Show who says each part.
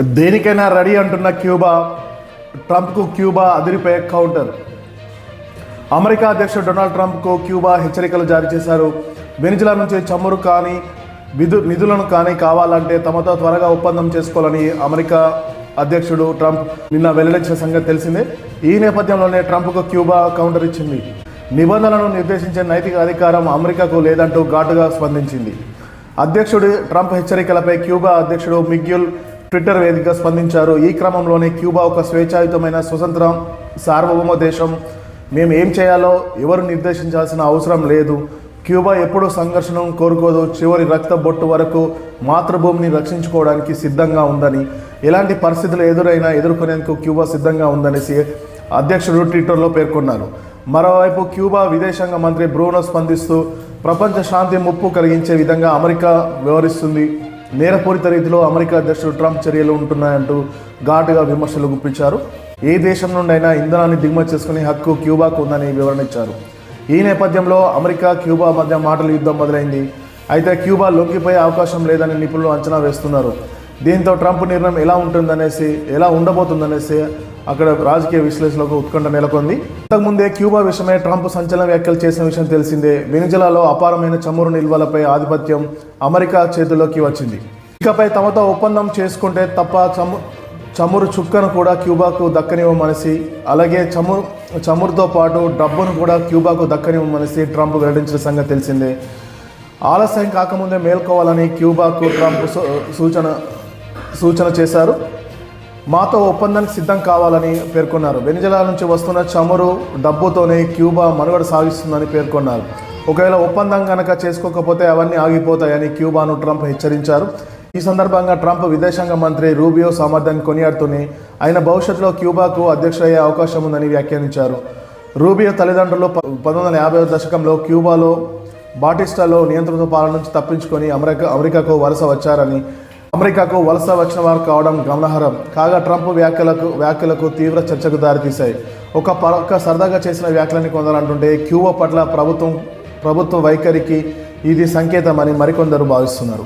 Speaker 1: దేనికైనా రెడీ అంటున్న క్యూబా ట్రంప్కు క్యూబా అదిరిపోయే కౌంటర్. అమెరికా అధ్యక్షుడు డొనాల్డ్ ట్రంప్కు క్యూబా హెచ్చరికలు జారీ చేశారు. వెనిజులా నుంచి చమురు కానీ విధు నిధులను కానీ కావాలంటే తమతో త్వరగా ఒప్పందం చేసుకోవాలని అమెరికా అధ్యక్షుడు ట్రంప్ నిన్న వెల్లడించిన సంగతి తెలిసిందే. ఈ నేపథ్యంలోనే ట్రంప్కు క్యూబా కౌంటర్ ఇచ్చింది. నిబంధనలను నిర్దేశించే నైతిక అధికారం అమెరికాకు లేదంటూ ఘాటుగా స్పందించింది. అధ్యక్షుడు ట్రంప్ హెచ్చరికలపై క్యూబా అధ్యక్షుడు మిగ్యుల్ ట్విట్టర్ వేదికగా స్పందించారు. ఈ క్రమంలోనే క్యూబా ఒక స్వేచ్ఛాయుతమైన స్వతంత్రం సార్వభౌమ దేశం. మేము ఏం చేయాలో ఎవరు నిర్దేశించాల్సిన అవసరం లేదు. క్యూబా ఎప్పుడూ సంఘర్షణను కోరుకోదు. చివరి రక్త బొట్టు వరకు మాతృభూమిని రక్షించుకోవడానికి సిద్ధంగా ఉందని ఎలాంటి పరిస్థితులు ఎదురైనా ఎదుర్కొనేందుకు క్యూబా సిద్ధంగా ఉందనేసి అధ్యక్షుడు ట్విట్టర్లో పేర్కొన్నారు. మరోవైపు క్యూబా విదేశాంగ మంత్రి బ్రూనో స్పందిస్తూ ప్రపంచ శాంతి ముప్పు కలిగించే విధంగా అమెరికా వ్యవహరిస్తుంది. నేరపూరిత రీతిలో అమెరికా అధ్యక్షుడు ట్రంప్ చర్యలు ఉంటున్నాయంటూ ఘాటుగా విమర్శలు గుప్పించారు. ఏ దేశం నుండైనా ఇంధనాన్ని దిగుమతి చేసుకునే హక్కు క్యూబాకు ఉందని వివరణ ఇచ్చారు. ఈ నేపథ్యంలో అమెరికా క్యూబా మధ్య మాటల యుద్ధం మొదలైంది. అయితే క్యూబా లొంగిపోయే అవకాశం లేదని నిపుణులు అంచనా వేస్తున్నారు. దీంతో ట్రంప్ నిర్ణయం ఎలా ఉంటుందనేసి ఎలా ఉండబోతుందనేసి అక్కడ రాజకీయ విశ్లేషణకు ఉత్కంఠ నెలకొంది. ఇంతకుముందే క్యూబా విషయమే ట్రంప్ సంచలన వ్యాఖ్యలు చేసిన విషయం తెలిసిందే. వెనిజులాలో అపారమైన చమురు నిల్వలపై ఆధిపత్యం అమెరికా చేతుల్లోకి వచ్చింది. ఇకపై తమతో ఒప్పందం చేసుకుంటే తప్ప చము చమురు చుక్కను కూడా క్యూబాకు దక్కనివ్వమనేసి అలాగే చమురు చమురుతో పాటు డబ్బును కూడా క్యూబాకు దక్కనివ్వమనేసి ట్రంప్ వెల్లడించిన సంగతి తెలిసిందే. ఆలస్యం కాకముందే మేల్కోవాలని క్యూబాకు ట్రంప్ సూ- సూచన సూచన చేశారు. మాతో ఒప్పందానికి సిద్ధం కావాలని పేర్కొన్నారు. వెనిజలా నుంచి వస్తున్న చమురు డబ్బుతోనే క్యూబా మనుగడ సాగిస్తుందని పేర్కొన్నారు. ఒకవేళ ఒప్పందం కనుక చేసుకోకపోతే అవన్నీ ఆగిపోతాయని క్యూబాను ట్రంప్ హెచ్చరించారు. ఈ సందర్భంగా ట్రంప్ విదేశాంగ మంత్రి రూబియో సామర్థ్యాన్ని కొనియాడుతూనే ఆయన భవిష్యత్తులో క్యూబాకు అధ్యక్షుడయ్యే అవకాశం ఉందని వ్యాఖ్యానించారు. రూబియో తల్లిదండ్రులు పంతొమ్మిది వందల యాభై దశకంలో క్యూబాలో బాటిస్టాలో నియంత్రణ పాలన నుంచి తప్పించుకొని అమెరికా అమెరికాకు వలస వచ్చారని అమెరికాకు వలస వచ్చిన వారు కావడం గమనార్హం. కాగా ట్రంప్ వ్యాఖ్యలకు వ్యాఖ్యలకు తీవ్ర చర్చకు దారితీశాయి. ఒక పక్క సరదాగా చేసిన వ్యాఖ్యలని కొందరంటుంటే క్యూబా పట్ల ప్రభుత్వం ప్రభుత్వ వైఖరికి ఇది సంకేతమని మరికొందరు భావిస్తున్నారు.